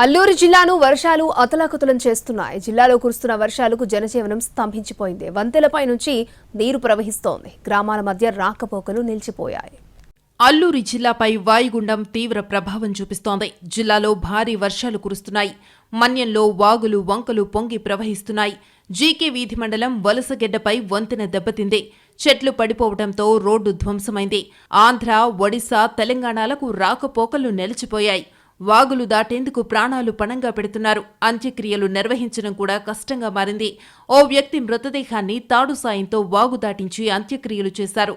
అల్లూరు జిల్లాను వర్షాలు అతలాకుతలం చేస్తున్నాయి. జిల్లాలో కురుస్తున్న వర్షాలకు జనజీవనం స్తంభించిపోయింది. వంతెలపై నుంచి నీరు ప్రవహిస్తోంది. గ్రామాల మధ్య రాకపోకలు నిలిచిపోయాయి. అల్లూరి జిల్లాపై వాయుగుండం తీవ్ర ప్రభావం చూపిస్తోంది. జిల్లాలో భారీ వర్షాలు కురుస్తున్నాయి. మన్యంలో వాగులు వంకలు పొంగి ప్రవహిస్తున్నాయి. జీకే వీధి మండలం వలసగెడ్డపై వంతెన దెబ్బతింది. చెట్లు పడిపోవడంతో రోడ్డు ధ్వంసమైంది. ఆంధ్ర ఒడిశా తెలంగాణలకు రాకపోకలు నిలిచిపోయాయి. వాగులు దాటేందుకు ప్రాణాలు పణంగా పెడుతున్నారు. అంత్యక్రియలు నిర్వహించడం కూడా కష్టంగా మారింది. ఓ వ్యక్తి మృతదేహాన్ని తాడు సాయంతో వాగు దాటించి అంత్యక్రియలు చేశారు.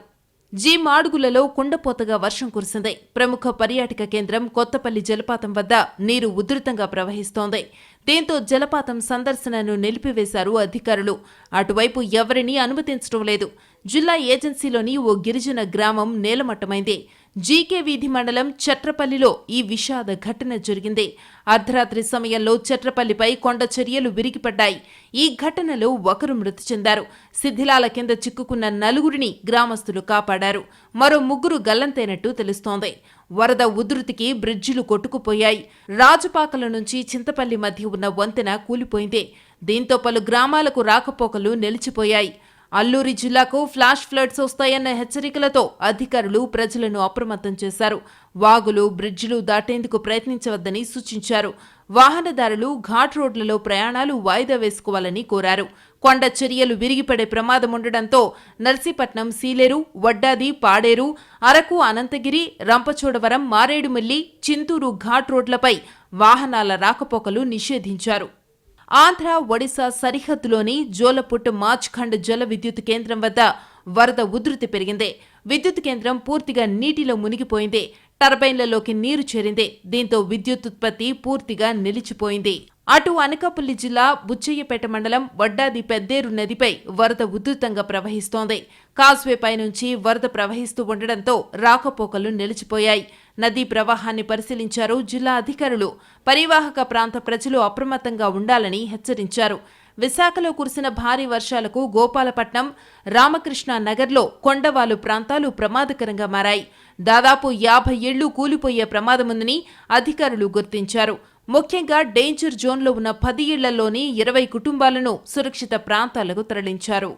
జీ మాడుగులలో కుండపోతగా వర్షం కురిసింది. ప్రముఖ పర్యాటక కేంద్రం కొత్తపల్లి జలపాతం వద్ద నీరు ఉధృతంగా ప్రవహిస్తోంది. దీంతో జలపాతం సందర్శనను నిలిపివేశారు అధికారులు. అటువైపు ఎవరినీ అనుమతించడం లేదు. జిల్లా ఏజెన్సీలోని ఓ గిరిజన గ్రామం నేలమట్టమైంది. జీకే వీధి మండలం చట్రపల్లిలో ఈ విషాద ఘటన జరిగింది. అర్ధరాత్రి సమయంలో చట్రపల్లిపై కొండ చర్యలు విరిగిపడ్డాయి. ఈ ఘటనలో ఒకరు మృతి చెందారు. శిథిలాల కింద చిక్కుకున్న నలుగురిని గ్రామస్తులు కాపాడారు. మరో ముగ్గురు గల్లంతైనట్టు తెలుస్తోంది. వరద ఉధృతికి బ్రిడ్జిలు కొట్టుకుపోయాయి. రాజుపాకల నుంచి చింతపల్లి మధ్య ఉన్న వంతెన కూలిపోయింది. దీంతో పలు గ్రామాలకు రాకపోకలు నిలిచిపోయాయి. అల్లూరి జిల్లాకు ఫ్లాష్ ఫ్లడ్స్ వస్తాయన్న హెచ్చరికలతో అధికారులు ప్రజలను అప్రమత్తం చేశారు. వాగులు బ్రిడ్జిలు దాటేందుకు ప్రయత్నించవద్దని సూచించారు. వాహనదారులు ఘాట్ రోడ్లలో ప్రయాణాలు వాయిదా వేసుకోవాలని కోరారు. కొండ చర్యలు విరిగిపడే ప్రమాదం ఉండడంతో నర్సీపట్నం సీలేరు వడ్డాది పాడేరు అరకు అనంతగిరి రంపచోడవరం మారేడుమిల్లి చింతూరు ఘాట్ రోడ్లపై వాహనాల రాకపోకలు నిషేధించారు. ఆంధ్ర ఒడిశా సరిహద్దులోని జోలపుట్ మాచ్ఖండ్ జల విద్యుత్ కేంద్రం వద్ద వరద ఉధృతి పెరిగింది. విద్యుత్ కేంద్రం పూర్తిగా నీటిలో మునిగిపోయింది. టర్బైన్లలోకి నీరు చేరింది. దీంతో విద్యుత్ ఉత్పత్తి పూర్తిగా నిలిచిపోయింది. అటు అనకాపల్లి జిల్లా బుచ్చయ్యపేట మండలం వడ్డాది పెద్దేరు నదిపై వరద ఉధృతంగా ప్రవహిస్తోంది. కాజ్వేపై నుంచి వరద ప్రవహిస్తూ ఉండడంతో రాకపోకలు నిలిచిపోయాయి. నదీ ప్రవాహాన్ని పరిశీలించారు జిల్లా అధికారులు. పరివాహక ప్రాంత ప్రజలు అప్రమత్తంగా ఉండాలని హెచ్చరించారు. విశాఖలో కురిసిన భారీ వర్షాలకు గోపాలపట్నం రామకృష్ణ నగర్లో కొండవాలు ప్రాంతాలు ప్రమాదకరంగా మారాయి. దాదాపు యాభై ఏళ్ళు కూలిపోయే ప్రమాదముందని అధికారులు గుర్తించారు. ముఖ్యంగా డేంజర్ జోన్లో ఉన్న పది ఇళ్ళలోని ఇరవై కుటుంబాలను సురక్షిత ప్రాంతాలకు తరలించారు.